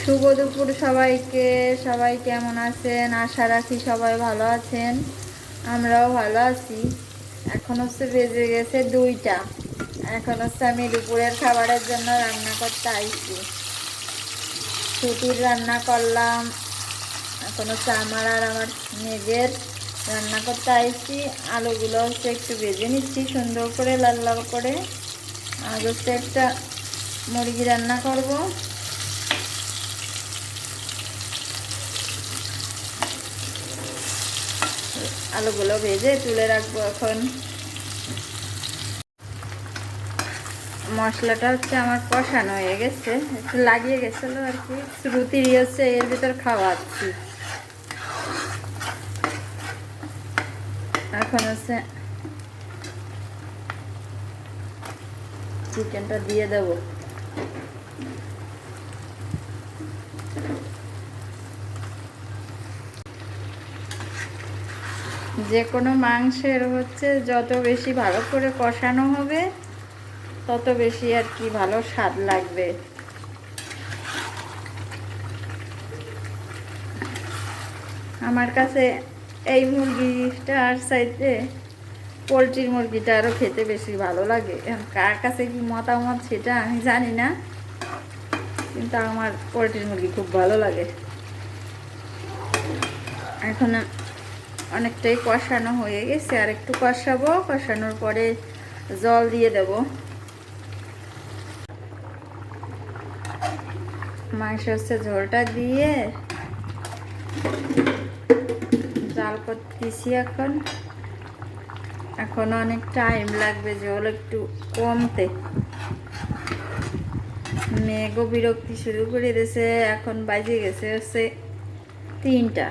শুভ দুপুর সবাইকে। সবাই কেমন আছেন? আশা রাখি সবাই ভালো আছেন। আমরাও ভালো আছি। এখন হচ্ছে বেজে গেছে দুইটা। এখন হচ্ছে আমি দুপুরের খাবারের জন্য রান্না করতে আইছি। ছুটির রান্না করলাম। এখন হচ্ছে আমার আর আমার মেঘের রান্না করতে আইছি। আলুগুলো হচ্ছে একটু ভেজে নিচ্ছি, সুন্দর করে, লাল লাল করে। আর হচ্ছে একটা মুরগি রান্না করব। আলুগুলো ভেজে তুলে রাখব এখন। মশলাটা হচ্ছে আমার কষানো হয়ে গেছে, একটু লাগিয়ে গেছিল আর কি। শ্রুতির হচ্ছে এর ভিতর খাওয়াচ্ছি। এখন হচ্ছে চিকেনটা দিয়ে দেবো। যে কোনো মাংসের হচ্ছে যত বেশি ভালো করে কষানো হবে, তত বেশি আর কি ভালো স্বাদ লাগবে। আমার কাছে এই মুরগিটার সাইডে পোলট্রির মুরগিটা আরও খেতে বেশি ভালো লাগে। কার কাছে কি মতামত সেটা আমি জানি না, কিন্তু আমার পোলট্রির মুরগি খুব ভালো লাগে। এখন অনেকটাই কষানো হয়ে গেছে, আর একটু কষাবো, কষানোর পরে জল দিয়ে দেব। মাংস হচ্ছে ঝোলটা দিয়ে জাল করতেছি এখন। এখন অনেক টাইম লাগবে জল একটু কমতে। মেঘও বিরক্তি শুরু করে দিয়েছে, এখন বাজে গেছে হচ্ছে তিনটা।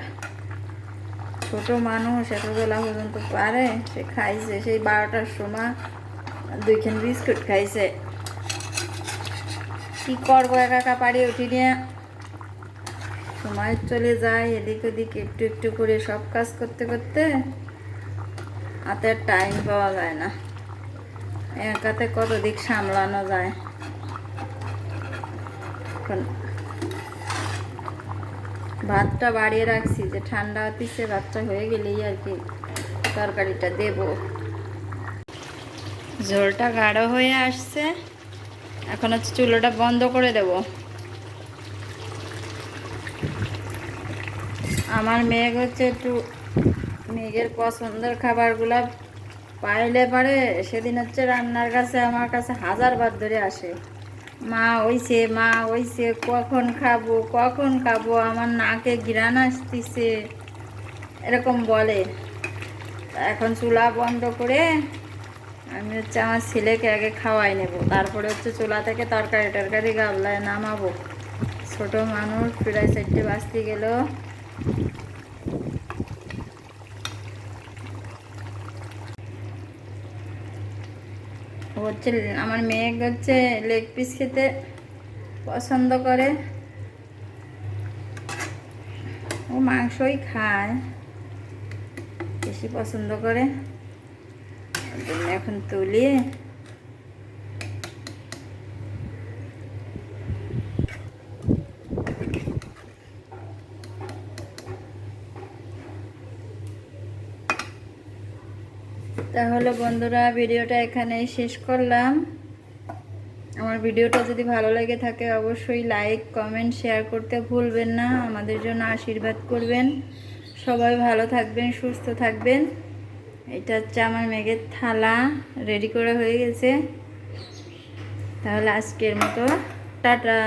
ছোট মানুষ এতবেলা পর্যন্ত পারে, সে খাইছে। সেই বারোটার সময় দুইখান বিস্কুট খাইছে। কি করব একা একা পারি উঠি নিয়ে? সময় চলে যায়, এদিক ওদিক একটু একটু করে সব কাজ করতে করতে হাতের টাইম পাওয়া যায় না। একাতে কত দিক সামলানো যায়? এখন ভাতটা বাড়িয়ে রাখছি, যে ঠান্ডা হতিছে, ভাতটা হয়ে গেলেই আর কি তরকারিটা দেব। ঝোলটা গাঢ় হয়ে আসছে, এখন হচ্ছে চুলোটা বন্ধ করে দেব। আমার মেঘ হচ্ছে একটু মেঘের পছন্দের খাবারগুলা পাইলে পারে, সেদিন হচ্ছে রান্নার কাছে, আমার কাছে হাজার বার ধরে আসে। মা ওইছে মা ওইছে কখন খাব কখন খাব? আমার নাকে ঘিরান আসতেছে। এরকম বলে। এখন চুলা বন্ধ করে আমি হচ্ছে আমার ছেলেকে আগে খাওয়াই নেব। তারপরে হচ্ছে চুলা থেকে তরকারি টরকারি গাবলায় নামাবো। ছোট মানুষ প্রায় চারটে বাঁচতে গেল। হচ্ছে আমার মেয়ে হচ্ছে লেগ পিস খেতে পছন্দ করে। ও মাংসই খায়, বেশি পছন্দ করে। এখন তুলি। তাহলে বন্ধুরা ভিডিওটা এখানেই শেষ করলাম। আমার ভিডিওটা যদি ভালো লেগে থাকে অবশ্যই লাইক কমেন্ট শেয়ার করতে ভুলবেন না। আমাদের জন্য আশীর্বাদ করবেন। সবাই ভালো থাকবেন, সুস্থ থাকবেন। এটা হচ্ছে আমার মেঘের থালা রেডি করা হয়ে গেছে। তাহলে আজকের মতো, টাটা।